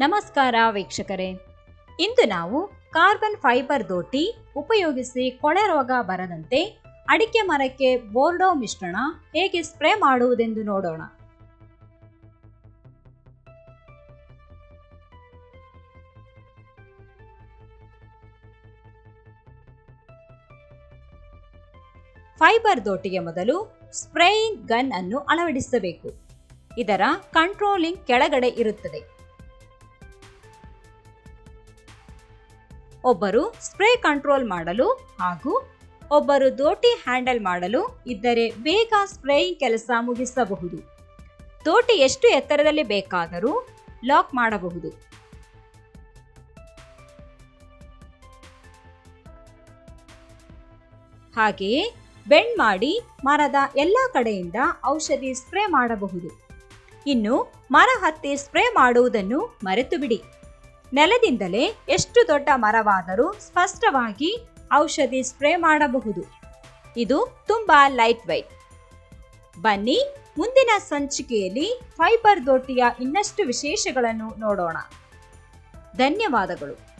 ನಮಸ್ಕಾರ ವೀಕ್ಷಕರೇ. ಇಂದು ನಾವು ಕಾರ್ಬನ್ ಫೈಬರ್ ದೋಟಿ ಉಪಯೋಗಿಸಿ ಕೊಳೆ ರೋಗ ಬರದಂತೆ ಅಡಿಕೆ ಮರಕ್ಕೆ ಬೋರ್ಡೋ ಮಿಶ್ರಣ ಹೇಗೆ ಸ್ಪ್ರೇ ಮಾಡುವುದೆಂದು ನೋಡೋಣ. ಫೈಬರ್ ದೋಟಿಗೆ ಮೊದಲು ಸ್ಪ್ರೇಯಿಂಗ್ ಗನ್ ಅನ್ನು ಅಳವಡಿಸಬೇಕು. ಇದರ ಕಂಟ್ರೋಲಿಂಗ್ ಕೆಳಗಡೆ ಇರುತ್ತದೆ. ಒಬ್ಬರು ಸ್ಪ್ರೇ ಕಂಟ್ರೋಲ್ ಮಾಡಲು ಹಾಗೂ ಒಬ್ಬರು ದೋಟಿ ಹ್ಯಾಂಡಲ್ ಮಾಡಲು ಇದ್ದರೆ ಬೇಗ ಸ್ಪ್ರೇಯಿಂಗ್ ಕೆಲಸ ಮುಗಿಸಬಹುದು. ದೋಟಿ ಎಷ್ಟು ಎತ್ತರದಲ್ಲಿ ಬೇಕಾದರೂ ಲಾಕ್ ಮಾಡಬಹುದು. ಹಾಗೆಯೇ ಬೆಂಡ್ ಮಾಡಿ ಮರದ ಎಲ್ಲ ಕಡೆಯಿಂದ ಔಷಧಿ ಸ್ಪ್ರೇ ಮಾಡಬಹುದು. ಇನ್ನು ಮರ ಹತ್ತಿ ಸ್ಪ್ರೇ ಮಾಡುವುದನ್ನು ಮರೆತು ಬಿಡಿ ನೆಲದಿಂದಲೇ ಎಷ್ಟು ದೊಡ್ಡ ಮರವಾದರೂ ಸ್ಪಷ್ಟವಾಗಿ ಔಷಧಿ ಸ್ಪ್ರೇ ಮಾಡಬಹುದು. ಇದು ತುಂಬಾ ಲೈಟ್ ವೈಟ್ ಬನ್ನಿ, ಮುಂದಿನ ಸಂಚಿಕೆಯಲ್ಲಿ ಫೈಬರ್ ದೋಟಿಯ ಇನ್ನಷ್ಟು ವಿಶೇಷಗಳನ್ನು ನೋಡೋಣ. ಧನ್ಯವಾದಗಳು.